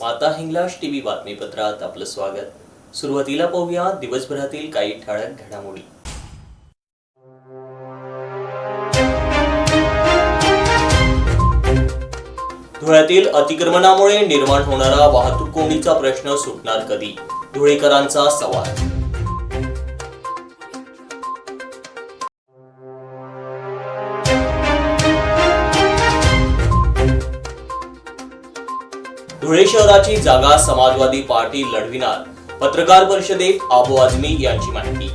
माता हिंगलाज टीव्ही बातमीपत्रात आपलं स्वागत. सुरुवातीला पाहूया दिवसभरातील काही ठळक घडामोडी. धुळ्यातील अतिक्रमणामुळे निर्माण होणारा वाहतूक कोंडीचा प्रश्न सुटणार कधी? धुळेकरांचा सवाल. धुळे शहराची जागा समाजवादी पार्टी लढविणार. पत्रकार परिषदेत आबू आझमी यांची माहिती.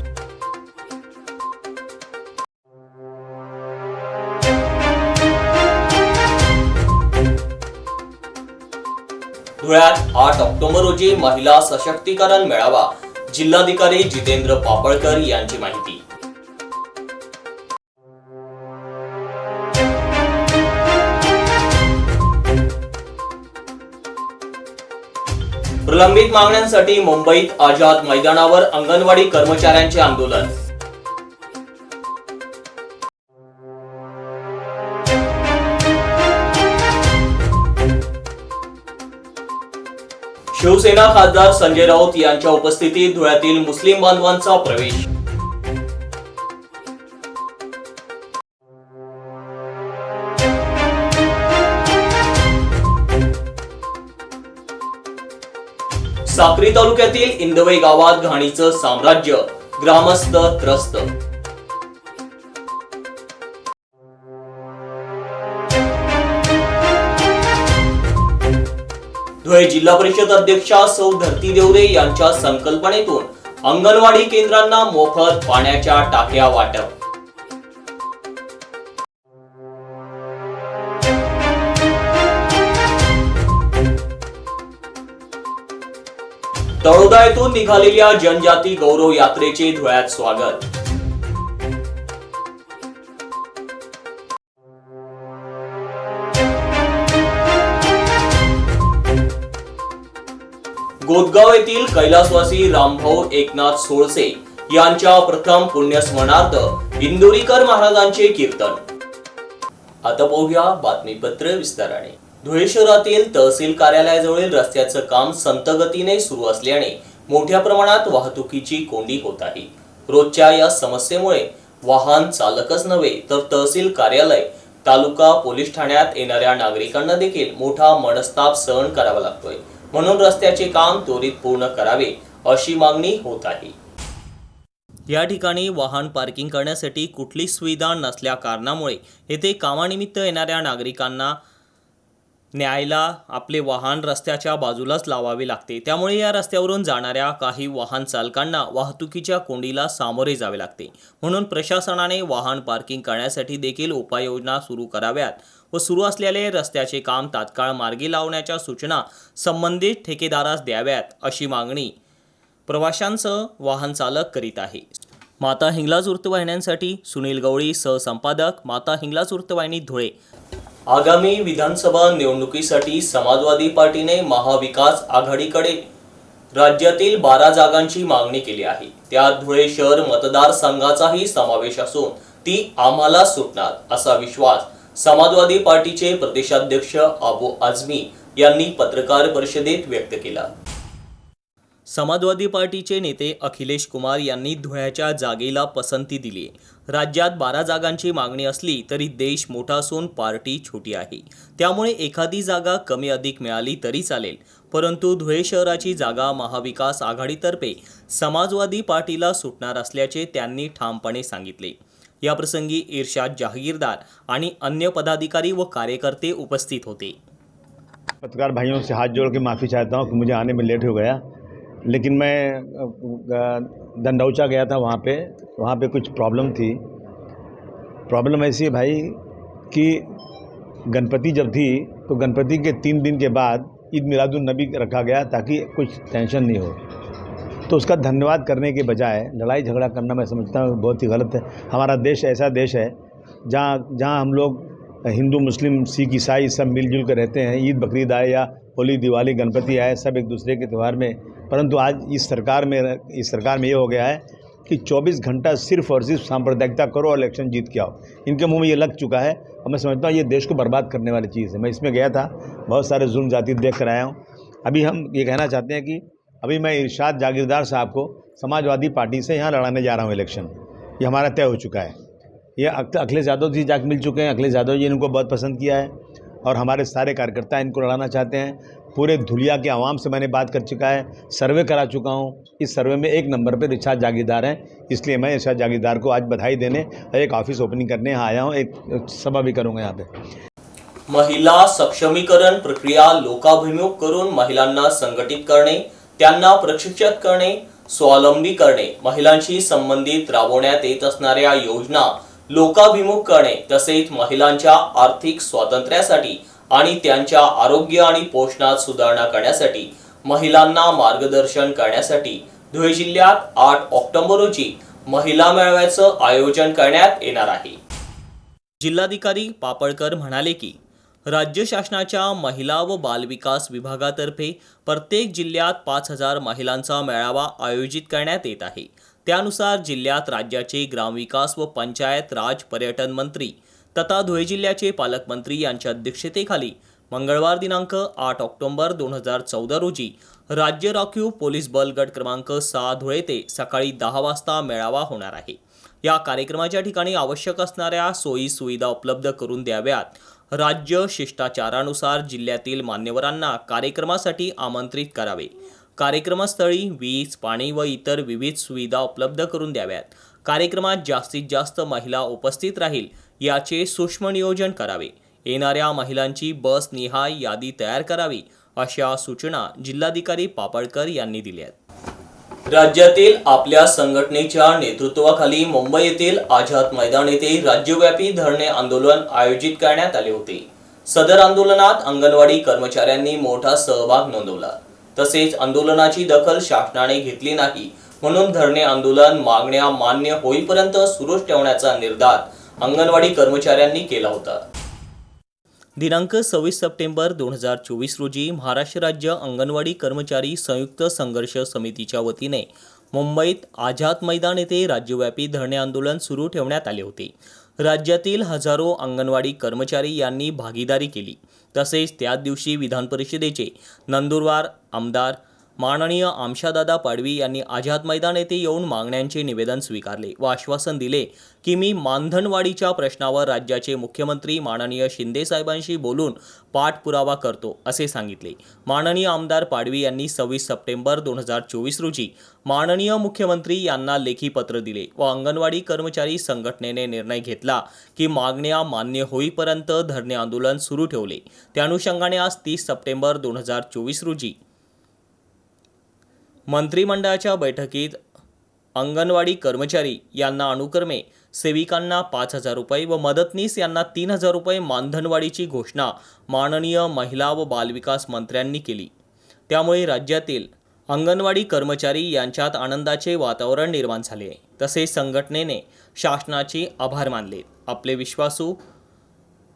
धुळ्यात आठ ऑक्टोबर रोजी महिला सशक्तीकरण मेळावा. जिल्हाधिकारी जितेंद्र पापळकर यांची माहिती. प्रलंबित मागण्यांसाठी मुंबईत आझाद मैदानावर अंगणवाडी कर्मचाऱ्यांचे आंदोलन. शिवसेना खासदार संजय राऊत यांच्या उपस्थितीत धुळ्यातील मुस्लिम बांधवांचा प्रवेश. साक्री तालुक्यातील इंदवई गावात घाणीचं साम्राज्य. ग्रामस्थ त्रस्त. धुळे जिल्हा परिषद अध्यक्षा सौ धरती देवरे यांच्या संकल्पनेतून अंगणवाडी केंद्रांना मोफत पाण्याच्या टाक्या वाटप. तळोदा येथून निघालेल्या जनजाती गौरव यात्रेचे धुळ्यात स्वागत. गोदगाव येथील कैलासवासी रामभाऊ एकनाथ सोळसे यांच्या प्रथम पुण्यस्मरणार्थ इंदोरीकर महाराजांचे कीर्तन. आता पाहूया बातमीपत्र विस्ताराने. धुळे शहरातील तहसील कार्यालयाजवळील रस्त्याचं काम संतगतीने सुरू असल्याने मोठ्या प्रमाणात वाहतुकीची कोंडी होत आहे. रोजच्या या समस्येमुळे वाहन चालकच नव्हे तर तहसील कार्यालय तालुका पोलीस ठाण्यात येणाऱ्या नागरिकांना देखील मोठा मनस्ताप सहन करावा लागतोय. म्हणून रस्त्याचे काम त्वरित पूर्ण करावे अशी मागणी होत आहे. या ठिकाणी वाहन पार्किंग करण्यासाठी कुठलीच सुविधा नसल्या कारणामुळे येथे कामानिमित्त येणाऱ्या नागरिकांना न्यायला आपले वाहन रस्त्याच्या बाजूलाच लावावे लागते. त्यामुळे या रस्त्यावरून जाणाऱ्या काही वाहन चालकांना वाहतुकीच्या कोंडीला सामोरे जावे लागते. म्हणून प्रशासनाने वाहन पार्किंग करण्यासाठी देखील उपाययोजना सुरू कराव्यात व सुरू असलेले रस्त्याचे काम तात्काळ मार्गी लावण्याच्या सूचना संबंधित ठेकेदारास द्याव्यात अशी मागणी प्रवाशांसह वाहन चालक करीत आहे. माता हिंगलाज वृत्तवाहिन्यांसाठी सुनील गवळी सहसंपादक माता हिंगलाज वृत्तवाहिनी धुळे. आगामी विधानसभा निवडणुकीसाठी समाजवादी पार्टीने महाविकास आघाडीकडे राज्यातील बारा जागांची मागणी केली आहे. त्यात धुळे शहर मतदारसंघाचाही समावेश असून ती आम्हाला सुटणार असा विश्वास समाजवादी पार्टीचे प्रदेशाध्यक्ष आबू आझमी यांनी पत्रकार परिषदेत व्यक्त केला. समाजवादी पार्टीचे नेते अखिलेश कुमार यांनी धुळ्याच्या जागेला पसंती दिली. राज्यात बारा जागांची मागणी असली तरी देश मोठा असून पार्टी छोटी आहे. त्यामुळे एखादी जागा कमी अधिक मिळाली तरी चालेल. परंतु धुळे शहराची जागा महाविकास आघाडीतर्फे समाजवादी पार्टीला सुटणार असल्याचे त्यांनी ठामपणे सांगितले. याप्रसंगी इर्शाद जहागीरदार आणि अन्य पदाधिकारी व कार्यकर्ते उपस्थित होते. पत्रकार भाइयों से हाथ जोड़ के माफ़ी चाहता हूँ कि मुझे आने में लेट हो गया। लेकिन मैं दंडौचा गया था वहाँ पे वहाँ पे कुछ प्रॉब्लम थी। प्रॉब्लम ऐसी है भाई कि गणपति जब थी तो गणपति के तीन दिन के बाद ईद मिलादुलनबी रखा गया ताकि कुछ टेंशन नहीं हो। तो उसका धन्यवाद करने के बजाय लड़ाई झगड़ा करना मैं समझता हूँ बहुत ही गलत है। हमारा देश ऐसा देश है जहाँ जहाँ हम लोग हिंदू, मुस्लिम, सिख, ईसाई सब मिलजुल कर रहते हैं, ईद, बकरीद आए या होली, दिवाली, गणपति आए, सब एक दूसरे के त्यौहार में। परंतु आज इस सरकार में, इस सरकार में ये हो गया है कि 24 घंटा सिर्फ़ और सिर्फ़ सांप्रदायिकता करो और इलेक्शन जीत के आओ। इनके मुँह में ये लग चुका है और मैं समझता हूँ ये देश को बर्बाद करने वाली चीज़ है। मैं इसमें गया था, बहुत सारे जुल्म जाति देख कर आया हूँ। अभी हम ये कहना चाहते हैं कि अभी मैं इर्शाद जागीरदार साहब को समाजवादी पार्टी से यहाँ लड़ाने जा रहा हूँ इलेक्शन। ये हमारा तय हो चुका है। ये अखिलेश यादव जी जाके मिल चुके हैं। अखिलेश यादव जी ने इनको बहुत पसंद किया है। और हमारे सारे कार्यकर्ता इनको लड़ाना चाहते हैं। पूरे धुलिया के आवाम से मैंने बात कर चुका है, सर्वे करा चुका हूँ। इस सर्वे में एक नंबर पर रिचार्ज जागीरदार हैं, इसलिए मैं रिचार्ज जागीरदार को आज बधाई देने और एक ऑफ़िस ओपनिंग करने यहाँ आया हूँ, एक सभा भी करूँगा यहाँ पे। महिला सक्षमीकरण प्रक्रिया लोकाभिमुख करून महिलांना संघटित त्यांना प्रशिक्षित करणे, स्वावलंबी करणे, महिलांशी संबंधित राबवण्यात योजना लोकाभिमुख करणे तसेच महिलांच्या आर्थिक स्वातंत्र्यासाठी आणि त्यांच्या आरोग्य आणि पोषणात सुधारणा करण्यासाठी महिलांना मार्गदर्शन करण्यासाठी धुळे जिल्ह्यात आठ ऑक्टोबर रोजी महिला मेळाव्याचं आयोजन करण्यात येणार आहे. जिल्हाधिकारी पापळकर म्हणाले की राज्य शासनाच्या महिला व बालविकास विभागातर्फे प्रत्येक जिल्ह्यात पाच हजार महिलांचा मेळावा आयोजित करण्यात येत आहे. त्यानुसार जिल्ह्यात राज्याचे ग्रामविकास व पंचायत राज पर्यटन मंत्री तथा धुळे जिल्ह्याचे पालकमंत्री यांच्या अध्यक्षतेखाली मंगळवार दिनांक आठ ऑक्टोबर दोन हजार चौदा रोजी राज्य राखीव पोलीस बल गट क्रमांक सहा धुळे ते सकाळी दहा वाजता मेळावा होणार आहे. या कार्यक्रमाच्या ठिकाणी आवश्यक असणाऱ्या सोयी सुविधा उपलब्ध करून द्याव्यात. राज्य शिष्टाचारानुसार जिल्ह्यातील मान्यवरांना कार्यक्रमासाठी आमंत्रित करावे. कार्यक्रमस्थळी वीज पाणी व इतर विविध सुविधा उपलब्ध करून द्याव्यात. कार्यक्रमात जास्तीत जास्त महिला उपस्थित राहील याचे सूक्ष्म नियोजन करावे. येणाऱ्या महिलांची बस निहाय यादी तयार करावी अशा सूचना जिल्हाधिकारी पापळकर यांनी दिल्या आहेत. राज्यातील आपल्या संघटनेच्या नेतृत्वाखाली मुंबई येथील आझाद मैदान येथे राज्यव्यापी धरणे आंदोलन आयोजित करण्यात आले होते. सदर आंदोलनात अंगणवाडी कर्मचाऱ्यांनी मोठा सहभाग नोंदवला. तसेच आंदोलनाची दखल शासनाने घेतली नाही म्हणून धरणे आंदोलन मागण्या मान्य होईपर्यंत सुरूच ठेवण्याचा निर्धार अंगणवाडी कर्मचाऱ्यांनी केला होता. दिनांक सव्वीस सप्टेंबर दोन हजार चोवीस रोजी महाराष्ट्र राज्य अंगणवाडी कर्मचारी संयुक्त संघर्ष समितीच्या वतीने मुंबईत आझाद मैदान येथे राज्यव्यापी धरणे आंदोलन सुरू ठेवण्यात आले होते. राज्यातील हजारो अंगणवाडी कर्मचारी यांनी भागीदारी केली. तसेच त्याच दिवशी विधान परिषदेचे नंदुरबार आमदार माननीय आमशादादा पाडवी यांनी आझाद मैदान येथे येऊन मागण्यांचे निवेदन स्वीकारले व आश्वासन दिले की मी मानधनवाढीच्या प्रश्नावर राज्याचे मुख्यमंत्री माननीय शिंदेसाहेबांशी बोलून पाठपुरावा करतो असे सांगितले. माननीय आमदार पाडवी यांनी सव्वीस सप्टेंबर दोन हजार चोवीस रोजी माननीय मुख्यमंत्री यांना लेखी पत्र दिले व अंगणवाडी कर्मचारी संघटनेने निर्णय घेतला की मागण्या मान्य होईपर्यंत धरणे आंदोलन सुरू ठेवले. त्या अनुषंगाने आज तीस सप्टेंबर दोन हजार चोवीस रोजी मंत्रिमंडळाच्या बैठकीत अंगणवाडी कर्मचारी यांना अनुक्रमे सेविकांना पाच हजार रुपये व मदतनीस यांना तीन हजार रुपये मानधनवाढीची घोषणा माननीय महिला व बालविकास मंत्र्यांनी केली. त्यामुळे राज्यातील अंगणवाडी कर्मचारी यांच्यात आनंदाचे वातावरण निर्माण झाले. आहे तसेच संघटनेने शासनाचे आभार मानले. आपले विश्वासू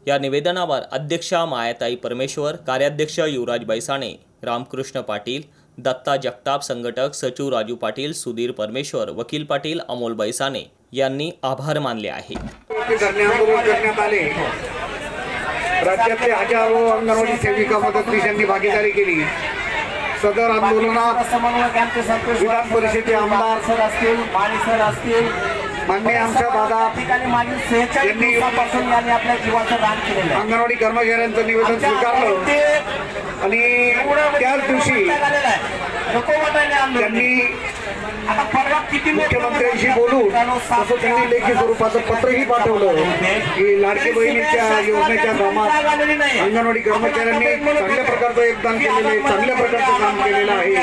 या निवेदनावर अध्यक्षा मायाताई परमेश्वर कार्याध्यक्ष युवराज बैसाणे रामकृष्ण पाटील दत्ता जगताप संघटक सचिव राजू पाटील सुधीर परमेश्वर वकील पाटील अमोल बैसाणे यांनी आभार मानले आहे ते धरणे आंदोलन करण्यात आले. राज्यातले हजारो अंगणवाडी सेविका मदतनीस यांनी भागीदारी केली. सदर आंदोलनात विधान परिषदेचे आमदार सर असतील माळी सर असतील मान्य आमच्या दादा यांनी- दिवसापासून यांनी आपल्या जीवाचं दान केलेलं अंगणवाडी कर्मचाऱ्यांचं निवेदन स्वीकारलं. आणि त्याच दिवशी. त्यांनी मुख्यमंत्र्यांशी बोलून तसं त्यांनी लेखी स्वरूपाचं पत्रही पाठवलं की लाडकी बहिणीच्या योजनेच्या कामात अंगणवाडी कर्मचाऱ्यांनी चांगल्या प्रकारचं योगदान केलेलं आहे चांगल्या प्रकारचं काम केलेलं आहे.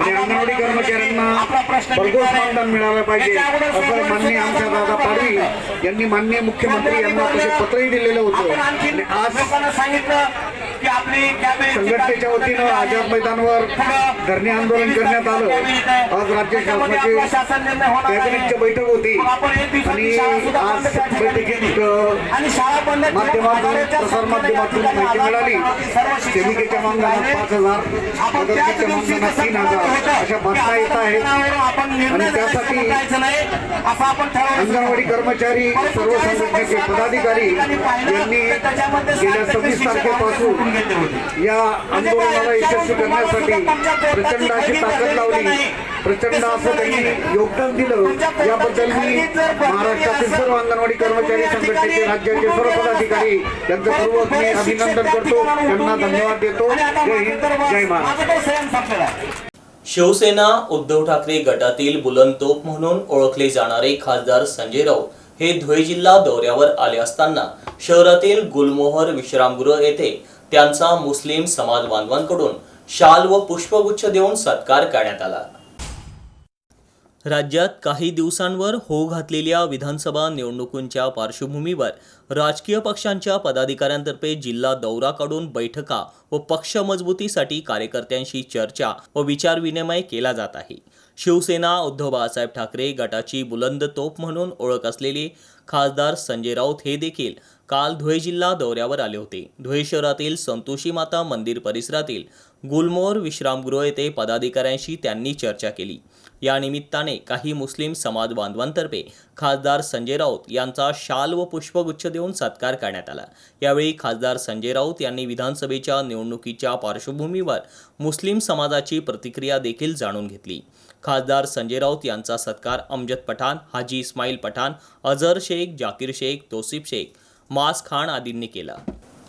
आणि अंगणवाडी कर्मचाऱ्यांना भरघोस मानधन मिळालं पाहिजे. असं मान्य आमच्या दादा पाडवी यांनी मान्य मुख्यमंत्री यांना तसे पत्रही दिलेलं होतं. आणि आज संघटनेच्या वतीनं आझाद मैदानावर धरणे आंदोलन करण्यात आलं. आज राज्य शासनाची कॅबिनेटची. बैठक होती. आणि आज बैठकीत. माध्यमातून प्रसार माध्यमातून माहिती मिळाली. सेविकेच्या मानधनात पाच हजार मदतीच्या मानधनात तीन हजार. अशा बातम्या येत आहेत. आणि त्यासाठी अंगणवाडी कर्मचारी सर्व संघटनेचे पदाधिकारी यांनी गेल्या सव्वीस तारखेपासून या आंदोलनाला यशस्वी करण्यासाठी प्रचंड अशी ताकद लावली. प्रचंड असं त्यांनी योगदान दिलं. याबद्दल मी महाराष्ट्रातील सर्व अंगणवाडी कर्मचारी संघटनेचे राज्याचे सर्व पदाधिकारी यांचं पूर्वक मी अभिनंदन करतो. त्यांना धन्यवाद देतो. जय हिंद जय महाराष्ट्र शिवसेना उद्धव ठाकरे गटातील बुलंद तोप म्हणून ओळखले जाणारे खासदार संजय राऊत हे धुळे जिल्हा दौऱ्यावर आले असताना शहरातील गुलमोहर विश्रामगृह येथे त्यांचा मुस्लिम समाज बांधवांकडून शाल व पुष्पगुच्छ देऊन सत्कार करण्यात आला. राज्यात काही दिवसांवर हो घातलेल्या विधानसभा निवडणुकांच्या पार्श्वभूमीवर राजकीय पक्षांच्या पदाधिकाऱ्यांतर्फे जिल्हा दौरा काढून बैठका व पक्ष मजबूतीसाठी कार्यकर्त्यांशी चर्चा व विचारविनिमय केला जात आहे. शिवसेना उद्धव बाळासाहेब ठाकरे गटाची बुलंद तोप म्हणून ओळख असलेले खासदार संजय राऊत हे देखील काल धुळे जिल्हा दौऱ्यावर आले होते. धुळे शहरातील संतोषी माता मंदिर परिसरातील गुलमोर विश्रामगृह येथे पदाधिकाऱ्यांशी त्यांनी चर्चा केली. या निमित्ताने काही मुस्लिम समाज बांधवांतर्फे खासदार संजय राऊत यांचा शाल व पुष्पगुच्छ देऊन सत्कार करण्यात आला. यावेळी खासदार संजय राऊत यांनी विधानसभेच्या निवडणुकीच्या पार्श्वभूमीवर मुस्लिम समाजाची प्रतिक्रिया देखील जाणून घेतली. खासदार संजय राऊत यांचा सत्कार अमजद पठाण हाजी इस्माईल पठाण अझर शेख जाकीर शेख तोसिफ शेख मास खान आदींनी केला.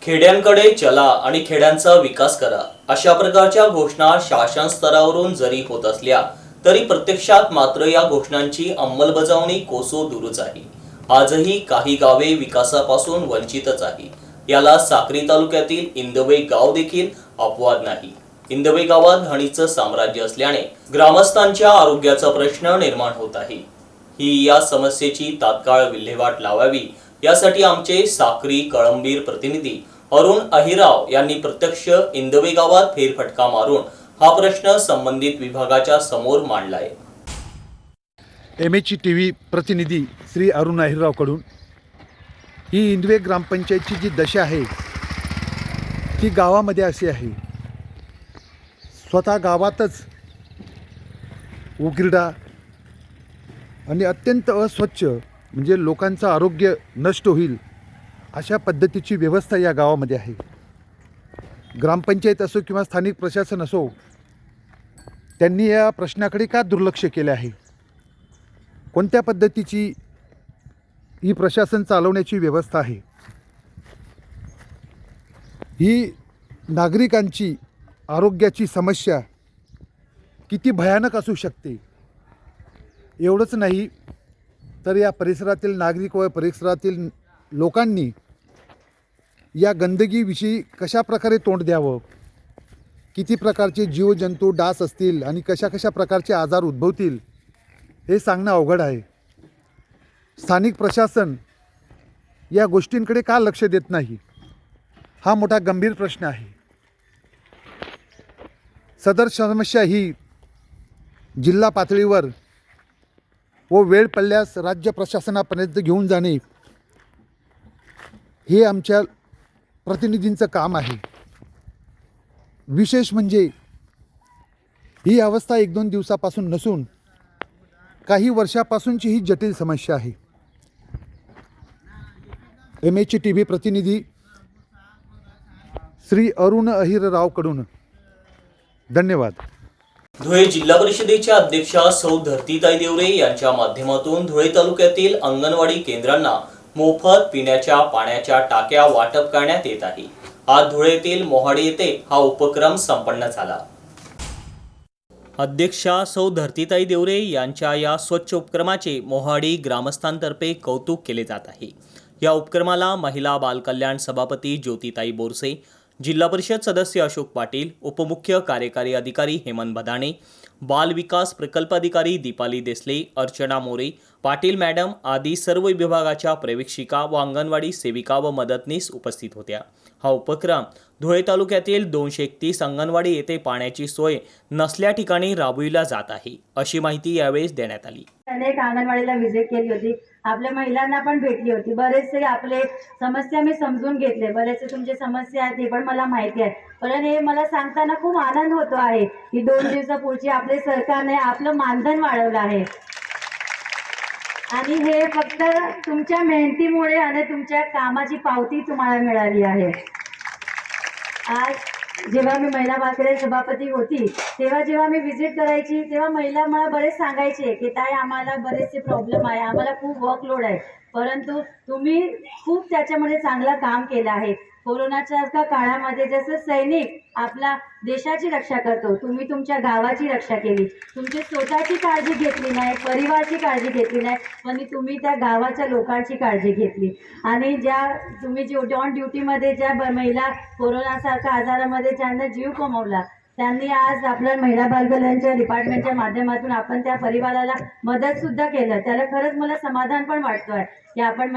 खेड्यांकडे चला आणि खेड्यांचा विकास करा. अशा प्रकारच्या घोषणा शासन स्तरावरून जरी होत असल्या तरी प्रत्यक्षात मात्र या घोषणांची अंमलबजावणी कोसो दूरच आहे. आजही काही गावे विकासापासून वंचितच आहे. याला साक्री तालुक्यातील इंदवे गाव देखील अपवाद नाही. इंदवे गावात घाणीचं साम्राज्य असल्याने ग्रामस्थांच्या आरोग्याचा प्रश्न निर्माण होत आहे. ही या समस्येची तात्काळ विल्हेवाट लावावी यासाठी आमचे साक्री कळंबीर प्रतिनिधी अरुण अहिराव यांनी प्रत्यक्ष इंदवे गावात फेरफटका मारून हा प्रश्न संबंधित विभागाच्या समोर मांडलाय. एम एच टी व्ही प्रतिनिधी श्री अरुण अहिररावकडून ही इंदवे ग्रामपंचायतची जी दशा आहे ती गावामध्ये अशी आहे. स्वतः गावातच उगिरडा आणि अत्यंत अस्वच्छ म्हणजे लोकांचं आरोग्य नष्ट होईल अशा पद्धतीची व्यवस्था या गावामध्ये आहे. ग्रामपंचायत असो किंवा स्थानिक प्रशासन असो त्यांनी या प्रश्नाकडे का दुर्लक्ष केले आहे? कोणत्या पद्धतीची ही प्रशासन चालवण्याची व्यवस्था आहे? ही नागरिकांची आरोग्याची समस्या किती भयानक असू शकते? एवढंच नाही तर या परिसरातील नागरिक व परिसरातील लोकांनी या गंदगीविषयी कशा प्रकारे तोंड द्यावं? किती प्रकारचे जीवजंतू डास असतील आणि कशा कशा प्रकारचे आजार उद्भवतील? हे सांगणं अवघड आहे. स्थानिक प्रशासन या गोष्टींकडे का लक्ष देत नाही? हा मोठा गंभीर प्रश्न आहे. सदर समस्या ही जिल्हा पातळीवर व वेळ पडल्यास राज्य प्रशासनापर्यंत घेऊन जाणे हे आमच्या प्रतिनिधींचं काम आहे. विशेष म्हणजे ही अवस्था एक दोन दिवसापासून नसून काही वर्षापासूनची ही जटिल समस्या आहे. एम एच टी व्ही प्रतिनिधी श्री अरुण अहिररावकडून धन्यवाद. धुळे जिल्हा परिषदेच्या अध्यक्षा सौ धरतीताई देवरे यांच्या माध्यमातून धुळे तालुक्यातील अंगणवाडी केंद्रांना मोफत पिण्याच्या पाण्याच्या टाक्या वाटप करण्यात येत आहे. आज धुळेतील मोहाडी येथे हा उपक्रम संपन्न झाला. अध्यक्षा सौ धरतीताई देवरे यांच्या या स्वच्छ उपक्रमाचे मोहाडी ग्रामस्थांतर्फे कौतुक केले जात आहे. या उपक्रमाला महिला बालकल्याण सभापती ज्योतिताई बोरसे जिल्हा परिषद सदस्य अशोक पाटील उपमुख्य कार्यकारी अधिकारी हेमंत भदाणे बाल विकास प्रकल्प अधिकारी दीपाली देसले अर्चना मोरे पाटील मॅडम आदी सर्व विभागाच्या प्रवेशिका व अंगणवाडी सेविका व मदतनीस उपस्थित होत्या. हा उपक्रम धुळे तालुक्यातील दोनशे एकतीस अंगणवाडी येथे पाण्याची सोय नसल्या ठिकाणी राबविला जात आहे अशी माहिती यावेळेस देण्यात आली. अनेक अंगणवाडीला व्हिजिट केली होती. आपल्या महिलांना पण भेटली होती. बरेचसे आपले समस्या मी समजून घेतले. बरेचसे तुमचे समस्या आहेत ते पण मला माहिती आहे पण हे मला सांगताना खूप आनंद होतो आहे की दोन दिवसापुढची आपले सरकारने आपलं मानधन वाढवलं आहे. आणि हे फक्त तुमच्या मेहनतीमुळे आणि तुमच्या कामाची पावती तुम्हाला मिळाली आहे. आज जेव्हा मी महिला बालकल्याण सभापती होती तेव्हा जेव्हा मी व्हिजिट करायची तेव्हा महिला मला बरेच सांगायचे की ताई आम्हाला बरेचसे प्रॉब्लेम आहे आम्हाला खूप वर्कलोड आहे परंतु तुम्ही खूप त्याच्यामध्ये चांगलं काम केलं आहे. कोरोनाच्या काळामध्ये जसं सैनिक आपला देशाची रक्षा करतो तुम्ही तुमच्या गावाची रक्षा केली तुमची स्वतःची काळजी घेतली नाही परिवाराची काळजी घेतली नाही पण तुम्ही त्या गावाच्या लोकांची काळजी घेतली. आणि ज्या तुम्ही जे ऑन ड्युटीमध्ये ज्या ब- महिला कोरोनासारख्या आजारामध्ये ज्यांना जीव कमवला त्यांनी आज आपल्या महिला बालकल्याणच्या डिपार्टमेंटच्या माध्यमातून आपण त्या परिवाराला मदत सुद्धा केलं त्याला खरंच मला समाधान पण वाटतोय की आपण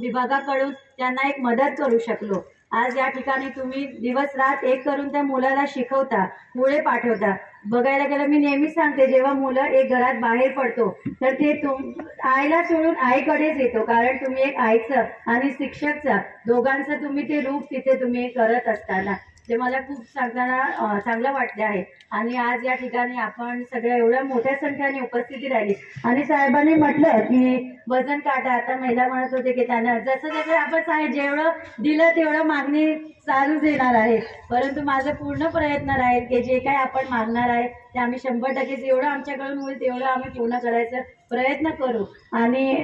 विभागाकडून त्यांना एक मदत करू शकलो. आज या ठिकाणी तुम्ही दिवस रात एक करून त्या मुलाला शिकवता पुढे पाठवता. बघायला गेलं मी नेहमीच सांगते जेव्हा मुलं एक घरात बाहेर पडतो तर ते तुम आईला सोडून आईकडेच येतो कारण तुम्ही एक आईचं आणि शिक्षकचं दोघांचं तुम्ही ते रूप तिथे तुम्ही करत असताना. जे मला खूप सांगताना चांगलं वाटले आहे. आणि आज या ठिकाणी आपण सगळ्या एवढ्या मोठ्या संख्येने उपस्थिती राहिली. आणि साहेबांनी म्हटलं की वजन काटा आता महिला म्हणत होते की त्यांना जसं जसं आपण साहेब जेवढं दिलं तेवढं मागणी चालूच येणार आहे. परंतु माझा पूर्ण प्रयत्न राहील की जे काही आपण मागणार आहे ते आम्ही शंभर टक्के जेवढं आमच्याकडून होईल तेवढं आम्ही पूर्ण करायचा प्रयत्न करू. आणि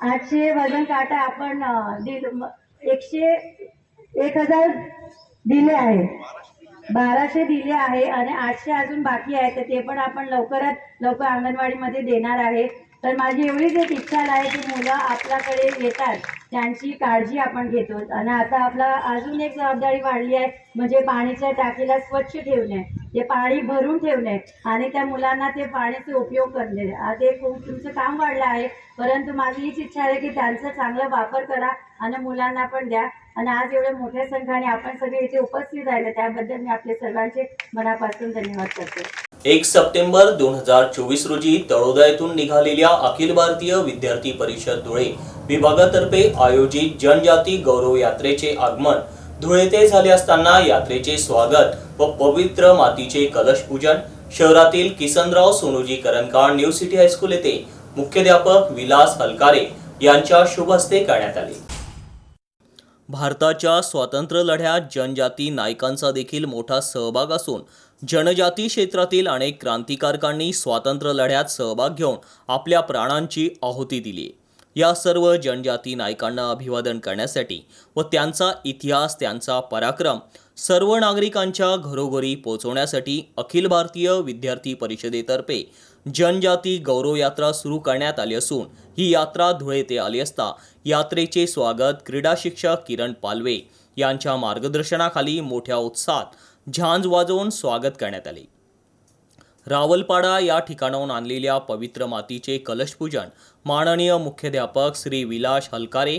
आठशे वजन काटा आपण दिल एकशे एक हजार दिले आहे. बाराशे दिले आहे आणि आठशे अजून बाकी आहे तर ते पण आपण लवकरात लवकर अंगणवाडीमध्ये देणार आहे. तर माझी एवढीच एक इच्छा आहे की मुलं आपल्याकडे येतात. त्यांची काळजी आपण घेतो. आणि आता आपला अजून एक जबाबदारी वाढली आहे. म्हणजे पाणीच्या टाकीला स्वच्छ ठेवणे. ते पाणी भरून ठेवणे. आणि त्या मुलांना ते पाण्याचा उपयोग करणे. ते खूप तुमचं काम वाढलं आहे. परंतु माझी हीच इच्छा आहे की त्यांचा चांगला वापर करा आणि मुलांना पण द्या. आणि आज एवढ्या मोठ्या संख्येने आपण सगळे इथे उपस्थित राहिले त्याबद्दल मी आपले सर्वांचे मनापासून धन्यवाद करते. एक सप्टेंबर दोन हजार चोवीस रोजी तळोदा येथून निघालेल्या अखिल भारतीय विद्यार्थी परिषद धुळे विभागातर्फे आयोजित जनजाती गौरव यात्रेचे आगमन. धुळे ते झाले असताना यात्रेचे स्वागत व पवित्र मातीचे कलश पूजन. शहरातील Kisanrao Sonuji Karankal new city high school येथे मुख्याध्यापक विलास हलकारे यांच्या शुभ हस्ते करण्यात आले. भारताच्या स्वातंत्र्य लढ्यात जनजाती नायकांचा देखील मोठा सहभाग असून जनजाती क्षेत्रातील अनेक क्रांतिकारकांनी स्वातंत्र्य लढ्यात सहभाग घेऊन आपल्या प्राणांची आहुती दिली. या सर्व जनजाती नायकांना अभिवादन करण्यासाठी व त्यांचा इतिहास त्यांचा पराक्रम सर्व नागरिकांच्या घरोघरी पोहोचवण्यासाठी अखिल भारतीय विद्यार्थी परिषदेतर्फे जनजाती गौरव यात्रा सुरू करण्यात आली असून ही यात्रा धुळे येथे आली असता यात्रेचे स्वागत क्रीडा शिक्षक किरण पालवे यांच्या मार्गदर्शनाखाली मोठ्या उत्साहात झांज वाजवून स्वागत करण्यात आले. रावलपाडा या ठिकाणाहून आणलेल्या पवित्र मातीचे कलशपूजन माननीय मुख्याध्यापक श्री विलास हलकारे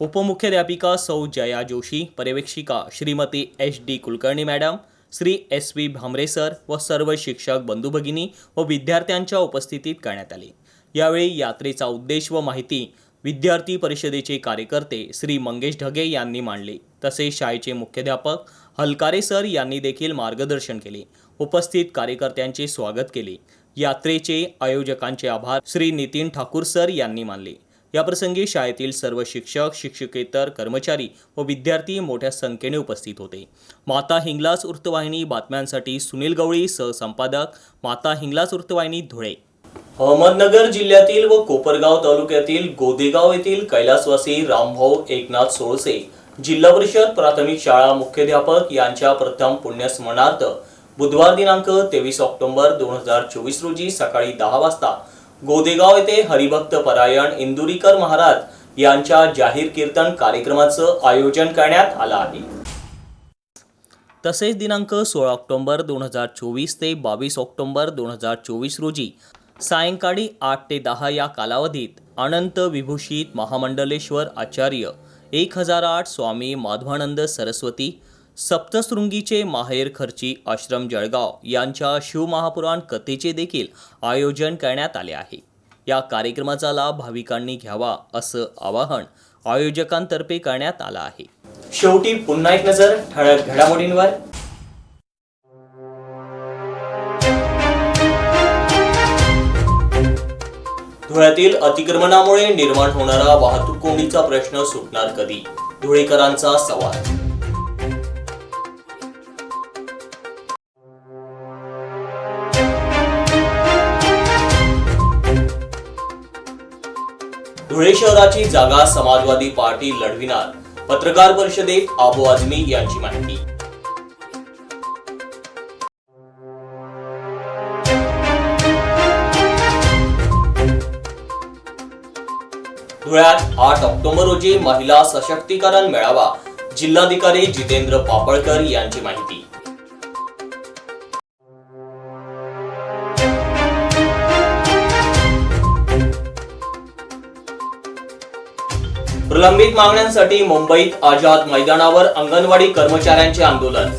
उपमुख्याध्यापिका सौ Jaya Joshi पर्यवेक्षिका Shrimati H D Kulkarni madam Shri S V Bhamre sir व सर्व शिक्षक बंधू भगिनी व विद्यार्थ्यांच्या उपस्थितीत करण्यात आली. यावेळी यात्रेचा उद्देश व माहिती विद्यार्थी परिषदेचे कार्यकर्ते श्री मंगेश ढगे यांनी मांडले. तसेच शाळेचे मुख्याध्यापक हलकारे सर यांनी देखील मार्गदर्शन केले. उपस्थित कार्यकर्त्यांचे स्वागत केले. यात्रेचे आयोजकांचे आभार श्री नितीन ठाकूर सर यांनी मानले. याप्रसंगी शाळेतील सर्व शिक्षक शिक्षकेतर कर्मचारी व विद्यार्थी मोठ्या संख्येने उपस्थित होते. माता हिंगलाज वृत्तवाहिनी बातम्यांसाठी सुनील गवळी सहसंपादक माता हिंगलाज वृत्तवाहिनी धुळे. अहमदनगर जिल्ह्यातील व कोपरगाव तालुक्यातील गोदेगाव येथील कैलासवासी रामभाऊ एकनाथ सोळसे जिल्हा परिषद प्राथमिक शाळा मुख्याध्यापक यांच्या प्रथम पुण्यस्मरणार्थ बुधवार दिनांक तेवीस ऑक्टोबर दोन हजार चोवीस रोजी सकाळी दहा वाजता गोदेगाव येथे हरिभक्त परायण इंदुरीकर महाराज यांच्या जाहीर कीर्तन कार्यक्रमाचं आयोजन करण्यात आलं आहे. तसेच दिनांक सोळा ऑक्टोबर दोन हजार चोवीस ते बावीस ऑक्टोबर दोन हजार चोवीस रोजी सायंकाळी आठ ते दहा या कालावधीत अनंत विभूषित महामंडलेश्वर आचार्य एक हजार आठ स्वामी माधवानंद सरस्वती सप्तशृंगीचे माहेर खर्ची आश्रम जळगाव यांच्या शिवमहापुराण कथेचे देखील आयोजन करण्यात आले आहे. या कार्यक्रमाचा लाभ भाविकांनी घ्यावा असं आवाहन आयोजकांतर्फे करण्यात आलं आहे. शेवटी पुन्हा एक नजर ठळक घडामोडींवर. धुळ्यातील अतिक्रमणामुळे निर्माण होणारा वाहतूक कोंडीचा प्रश्न सुटणार कधी? धुळेकरांचा सवाल. धुळे शहराची जागा समाजवादी पार्टी लढविणार. पत्रकार परिषदेत आबो आझमी यांची माहिती. धुळ्यात आठ ऑक्टोबर रोजी महिला सशक्तीकरण मेळावा. जिल्हाधिकारी जितेंद्र पापळकर यांची माहिती. प्रलंबित मागण्यांसाठी मुंबईत आझाद मैदानावर अंगणवाडी कर्मचाऱ्यांचे आंदोलन.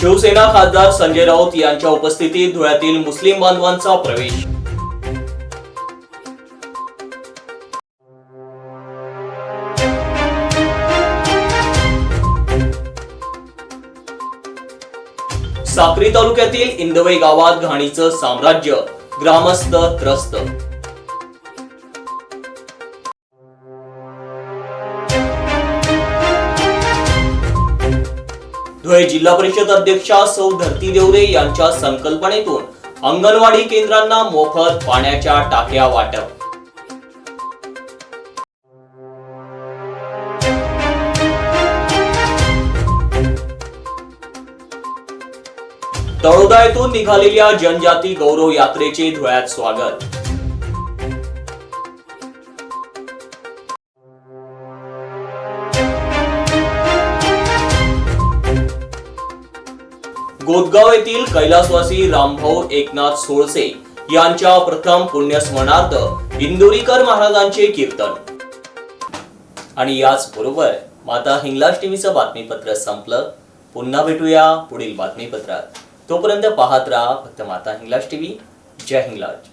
शिवसेना खासदार संजय राऊत यांच्या उपस्थितीत धुळ्यातील मुस्लिम बांधवांचा प्रवेश. साक्री तालुक्यातील इंदवई गावात घाणीचं साम्राज्य ग्रामस्थ त्रस्त. धुळे जिल्हा परिषद अध्यक्षा सौ धरती देवरे यांच्या संकल्पनेतून अंगणवाडी केंद्रांना मोफत पाण्याच्या टाक्या वाटप. तळोदा येथून निघालेल्या जनजाती गौरव यात्रेचे धुळ्यात स्वागत. गोदगाव येथील कैलासवासी रामभाऊ एकनाथ सोळसे यांच्या प्रथम पुण्यस्मरणार्थ इंदोरीकर महाराजांचे कीर्तन. आणि याच बरोबर माता हिंगलाज टीव्हीचं बातमीपत्र संपलं. पुन्हा भेटूया पुढील बातमीपत्रात. तोपर्यंत पाहत राहा फक्त माता हिंगलाज टीव्ही. जय हिंगलाज.